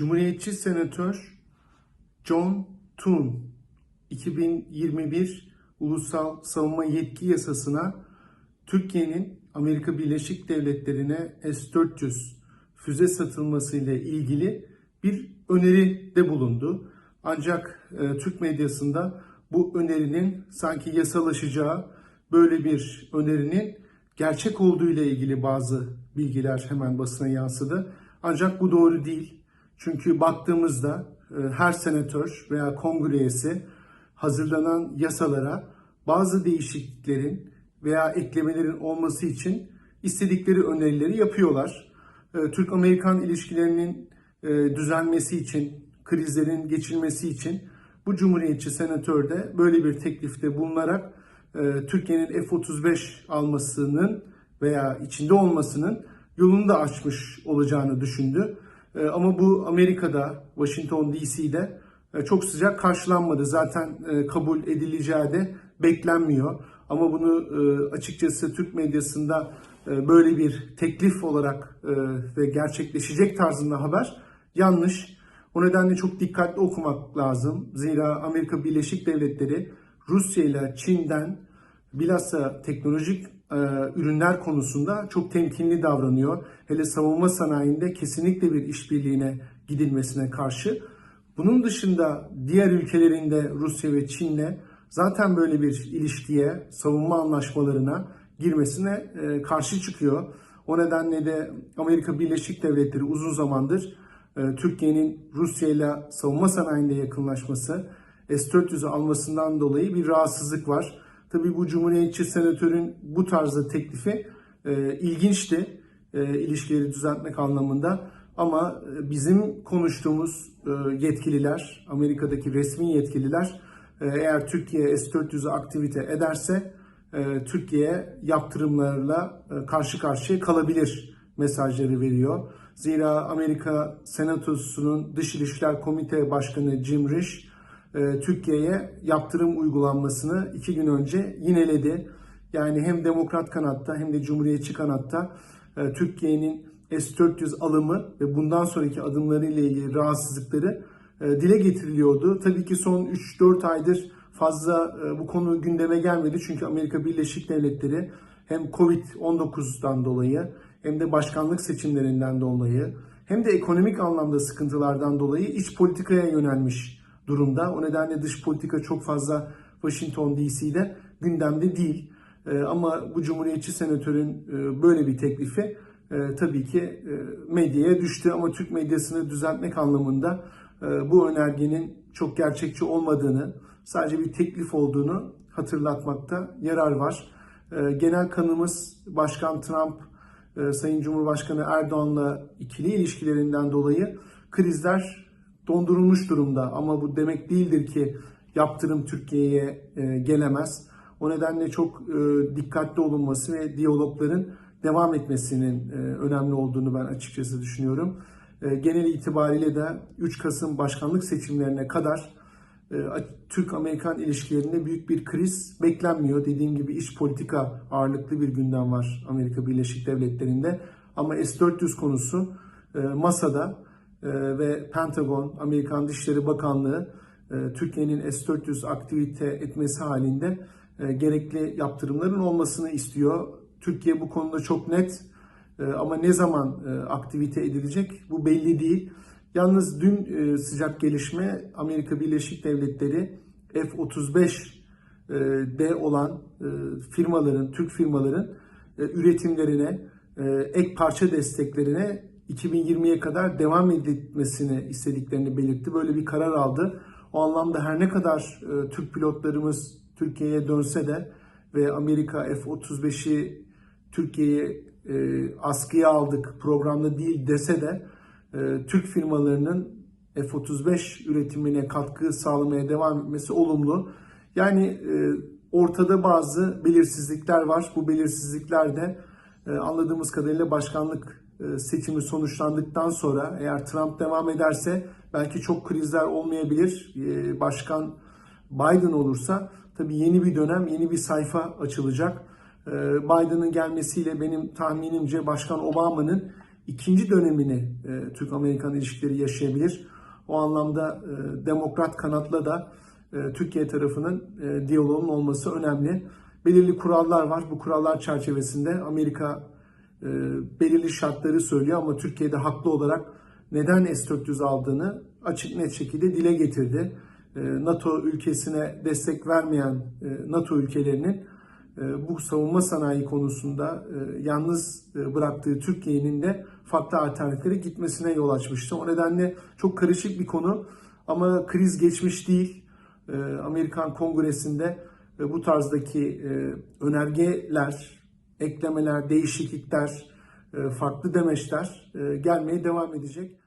Cumhuriyetçi Senatör John Thune 2021 Ulusal Savunma Yetki Yasasına Türkiye'nin Amerika Birleşik Devletleri'ne S-400 füze satılması ile ilgili bir öneride bulundu. Ancak e, Türk medyasında bu önerinin sanki yasalaşacağı, böyle bir önerinin gerçek olduğu ile ilgili bazı bilgiler hemen basına yansıdı. Ancak bu doğru değil. Çünkü baktığımızda e, her senatör veya kongre üyesi hazırlanan yasalara bazı değişikliklerin veya eklemelerin olması için istedikleri önerileri yapıyorlar. E, Türk-Amerikan ilişkilerinin e, düzelmesi için, krizlerin geçilmesi için bu Cumhuriyetçi senatör de böyle bir teklifte bulunarak Türkiye'nin F-35 almasının veya içinde olmasının yolunu da açmış olacağını düşündü. E, Ama bu Amerika'da, Washington DC'de e, çok sıcak karşılanmadı. Zaten e, kabul edileceği de beklenmiyor. Ama bunu e, açıkçası Türk medyasında böyle bir teklif olarak ve gerçekleşecek tarzında haber yanlış. O nedenle çok dikkatli okumak lazım. Zira Amerika Birleşik Devletleri Rusya ile Çin'den bilhassa teknolojik e, ürünler konusunda çok temkinli davranıyor. Hele savunma sanayinde kesinlikle bir işbirliğine gidilmesine karşı. Bunun dışında diğer ülkelerinde Rusya ve Çin'le zaten böyle bir ilişkiye, savunma anlaşmalarına girmesine e, karşı çıkıyor. O nedenle de Amerika Birleşik Devletleri uzun zamandır e, Türkiye'nin Rusya ile savunma sanayinde yakınlaşması, S-400'ü almasından dolayı bir rahatsızlık var. Tabii bu Cumhuriyetçi senatörün bu tarzda teklifi e, ilginçti e, ilişkileri düzeltmek anlamında. Ama e, bizim konuştuğumuz e, yetkililer, Amerika'daki resmi yetkililer e, eğer Türkiye S-400'ü aktivite ederse e, Türkiye yaptırımlarla e, karşı karşıya kalabilir mesajları veriyor. Zira Amerika Senatosu'nun Dış İlişkiler Komite Başkanı Jim Risch e, Türkiye'ye yaptırım uygulanmasını iki gün önce yineledi. Yani hem Demokrat kanatta hem de Cumhuriyetçi kanatta e, Türkiye'nin S-400 alımı ve bundan sonraki adımları ile ilgili rahatsızlıkları e, dile getiriliyordu. Tabii ki son 3-4 aydır fazla e, bu konu gündeme gelmedi. Çünkü Amerika Birleşik Devletleri hem Covid-19'dan dolayı hem de başkanlık seçimlerinden dolayı hem de ekonomik anlamda sıkıntılardan dolayı iç politikaya yönelmiş durumda. O nedenle dış politika çok fazla Washington DC'de gündemde değil. E, Ama bu Cumhuriyetçi senatörün e, böyle bir teklifi e, tabii ki e, medyaya düştü. Ama Türk medyasını düzeltmek anlamında bu önergenin çok gerçekçi olmadığını, sadece bir teklif olduğunu hatırlatmakta yarar var. Genel kanımız Başkan Trump, Sayın Cumhurbaşkanı Erdoğan'la ikili ilişkilerinden dolayı krizler dondurulmuş durumda. Ama bu demek değildir ki yaptırım Türkiye'ye e, gelemez. O nedenle çok e, dikkatli olunması ve diyalogların devam etmesinin e, önemli olduğunu ben açıkçası düşünüyorum. E, genel itibariyle de 3 Kasım başkanlık seçimlerine kadar e, Türk-Amerikan ilişkilerinde büyük bir kriz beklenmiyor. Dediğim gibi iç politika ağırlıklı bir gündem var Amerika Birleşik Devletleri'nde. Ama S-400 konusu e, masada ve Pentagon, Amerikan Dışişleri Bakanlığı e, Türkiye'nin S-400 aktivite etmesi halinde e, gerekli yaptırımların olmasını istiyor. Türkiye bu konuda çok net e, ama ne zaman aktivite edilecek bu belli değil. Yalnız dün sıcak gelişme Amerika Birleşik Devletleri F-35 e, de olan firmaların, Türk firmaların üretimlerine, ek parça desteklerine 2020'ye kadar devam etmesini istediklerini belirtti. Böyle bir karar aldı. O anlamda her ne kadar e, Türk pilotlarımız Türkiye'ye dönse de ve Amerika F-35'i Türkiye'ye e, askıya aldık programda değil dese de e, Türk firmalarının F-35 üretimine katkı sağlamaya devam etmesi olumlu. Yani e, ortada bazı belirsizlikler var. Bu belirsizlikler de e, anladığımız kadarıyla başkanlık seçimi sonuçlandıktan sonra eğer Trump devam ederse belki çok krizler olmayabilir. E, Başkan Biden olursa tabii yeni bir dönem, yeni bir sayfa açılacak. E, Biden'ın gelmesiyle benim tahminimce Başkan Obama'nın ikinci dönemini e, Türk-Amerikan ilişkileri yaşayabilir. O anlamda e, demokrat kanatla da e, Türkiye tarafının e, diyaloğun olması önemli. Belirli kurallar var. Bu kurallar çerçevesinde Amerika e, belirli şartları söylüyor ama Türkiye'de haklı olarak neden S-400 aldığını açık net şekilde dile getirdi. E, NATO ülkesine destek vermeyen e, NATO ülkelerinin e, bu savunma sanayi konusunda e, yalnız e, bıraktığı Türkiye'nin de farklı alternatiflere gitmesine yol açmıştı. O nedenle çok karışık bir konu ama kriz geçmiş değil. E, Amerikan Kongresi'nde e, bu tarzdaki e, önergeler, eklemeler, değişiklikler, e, farklı demeçler e, gelmeye devam edecek.